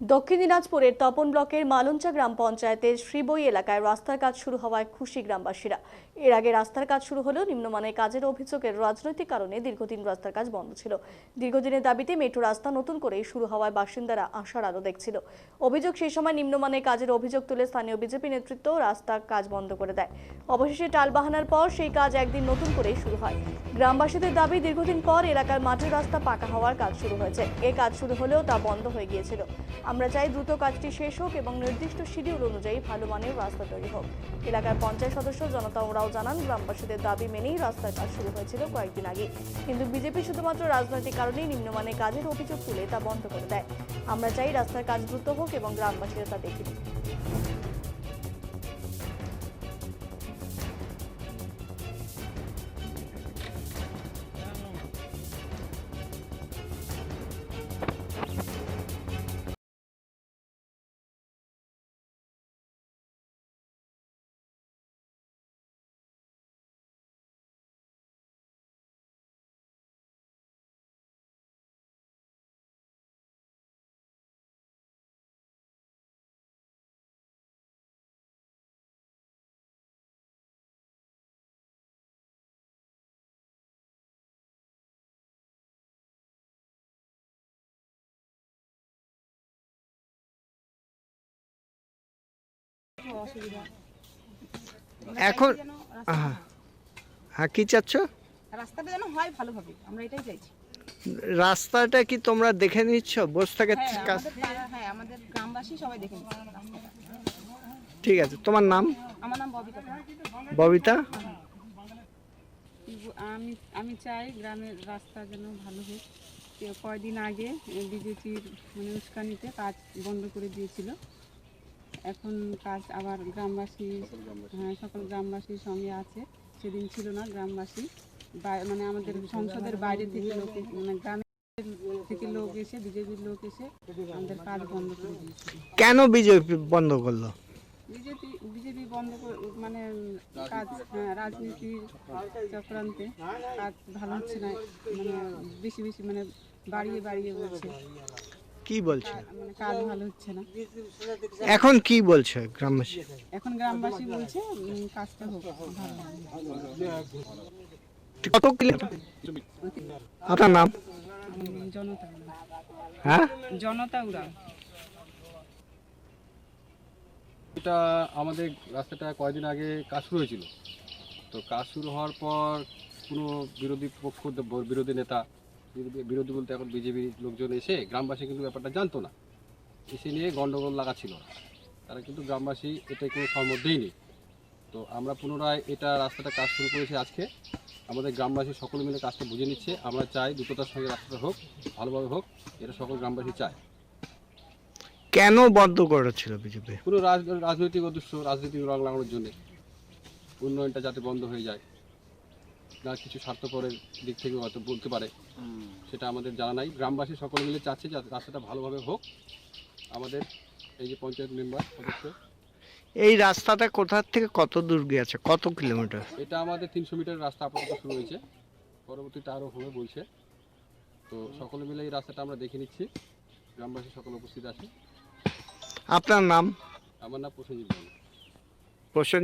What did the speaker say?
দক্ষিণ দিনাজপুরের তপন ব্লকের মালঞ্চা গ্রাম পঞ্চায়েতের শ্রীবই এলাকায় রাস্তার কাজ শুরু হওয়ায় খুশি গ্রামবাসীরা। এর আগে রাস্তার কাজ শুরু হলেও নিম্নমানের কাজের অভিযোগের রাজনৈতিক কারণে দীর্ঘদিন রাস্তার কাজ বন্ধ ছিল। দীর্ঘদিনের দাবিতে মেট্রো রাস্তা নতুন করে শুরু হওয়ায় বাসিন্দারা আশার আলো দেখছিল। অভিযোগ সেই সময় নিম্নমানের কাজের অভিযোগ তুলে স্থানীয় বিজেপি নেতৃত্ব রাস্তা কাজ বন্ধ করে দেয়। অবশেষে টালবাহানার পর সেই কাজ একদিন নতুন করেই শুরু হয়। গ্রামবাসীদের দাবি, দীর্ঘদিন পর এলাকার মাটির রাস্তা পাকা হওয়ার কাজ শুরু হয়েছে। এ কাজ শুরু হলেও তা বন্ধ হয়ে গিয়েছিল। আমরা চাই দ্রুত কাজটি শেষ হোক এবং নির্দিষ্ট শিডিউল অনুযায়ী ভালো মানের রাস্তা তৈরি হোক। এলাকার পঞ্চায়েত সদস্য জনতা ওরাও জানান, গ্রামবাসীদের দাবি মেনেই রাস্তার কাজ শুরু হয়েছিল কয়েকদিন আগে। কিন্তু বিজেপি শুধুমাত্র রাজনৈতিক কারণেই নিম্নমানের কাজের অভিযোগ তুলে তা বন্ধ করে দেয়। আমরা চাই রাস্তার কাজ দ্রুত হোক এবং গ্রামবাসীরা তা দেখে নিক। এখন হ্যাঁ কি চাচ্ছ? রাস্তাটা যেন হয় ভালোভাবে আমরা এটাই চাইছি। রাস্তাটা কি তোমরা দেখে নিচ্ছ? বসে থেকে হ্যাঁ আমাদের হ্যাঁ আমাদের গ্রামবাসী সবাই দেখে ঠিক আছে তোমার নাম? আমার নাম ববিতা ববিতা? আমি আমি চাই গ্রামের রাস্তা যেন ভালো হোক। কয়দিন আগে বিজেপির মানে উস্কানিতে কাজ বন্ধ করে দিয়েছিল। এখন কাজ আবার গ্রামবাসী হ্যাঁ সকল গ্রামবাসীর সঙ্গে আছে। সেদিন ছিল না গ্রামবাসী। মানে আমাদের সংসদের বাইরে থেকে লোক মানে গ্রামের থেকে লোক এসে বিজেপির লোক এসে আমাদের কাজ বন্ধ করে দিয়েছিল কেন বিজেপি বন্ধ করল? বিজেপি বিজেপি বন্ধ মানে কাজ হ্যাঁ, রাজনীতির চক্রান্তে কাজ ভালো হচ্ছে না মানে বেশি বেশি মানে বাড়িয়ে বাড়িয়ে বলছে। কি বলছে মানে কাজ ভালো হচ্ছে না। এখন কি বলছে গ্রামবাসী? এখন গ্রামবাসী বলছে উম, কাজটা হোক ভালো কত আপনার নাম? উম, জনতা উড়াও। হ্যাঁ? জনতা উড়াও এটা আমাদের রাস্তাটা কয়েকদিন আগে কাজ শুরু হয়েছিল। তো কাজ শুরু হওয়ার পর কোনো বিরোধী পক্ষ বিরোধী নেতা বিরোধী- বলতে এখন বিজেপির লোকজন এসে গ্রামবাসী কিন্তু ব্যাপারটা জানতো না। এসে নিয়ে গণ্ডগোল লাগাচ্ছিল। তারা কিন্তু গ্রামবাসী এটাই কোনো সম্মত দেয়নি। তো আমরা পুনরায় এটা রাস্তাটা কাজ শুরু করেছি আজকে। আমাদের গ্রামবাসী সকলে মিলে কাজটা বুঝে নিচ্ছে। আমরা চাই দ্রুততার সঙ্গে রাস্তাটা হোক ভালোভাবে হোক এটা সকল গ্রামবাসী চায়। কেন বন্ধ করেছিল বিজেপি কোনো রাজ রাজনৈতিক উদ্দেশ্য রাজনৈতিক রং লাগানোর জন্য। উন্নয়নটা যাতে বন্ধ হয়ে যায়। না কিছু স্বার্থপরের দিক থেকে হয়তো বলতে পারে। সেটা আমাদের জানা নাই। গ্রামবাসী সকলে মিলে চাচ্ছে যাতে রাস্তাটা ভালোভাবে হোক। আমাদের এই যে পঞ্চায়েত মেম্বার সদস্য। এই রাস্তাটা কোথা থেকে কত দূর গিয়েছে? কত কিলোমিটার? এটা আমাদের তিনশো মিটার রাস্তা আপাতত শুরু হয়েছে। পরবর্তীতে আরও হবে বলছে। তো সকলে মিলে এই রাস্তাটা আমরা দেখে নিচ্ছি। গ্রামবাসী সকলে উপস্থিত আছে আপনার নাম? আমার নাম প্রসেনজিৎ প্রসেন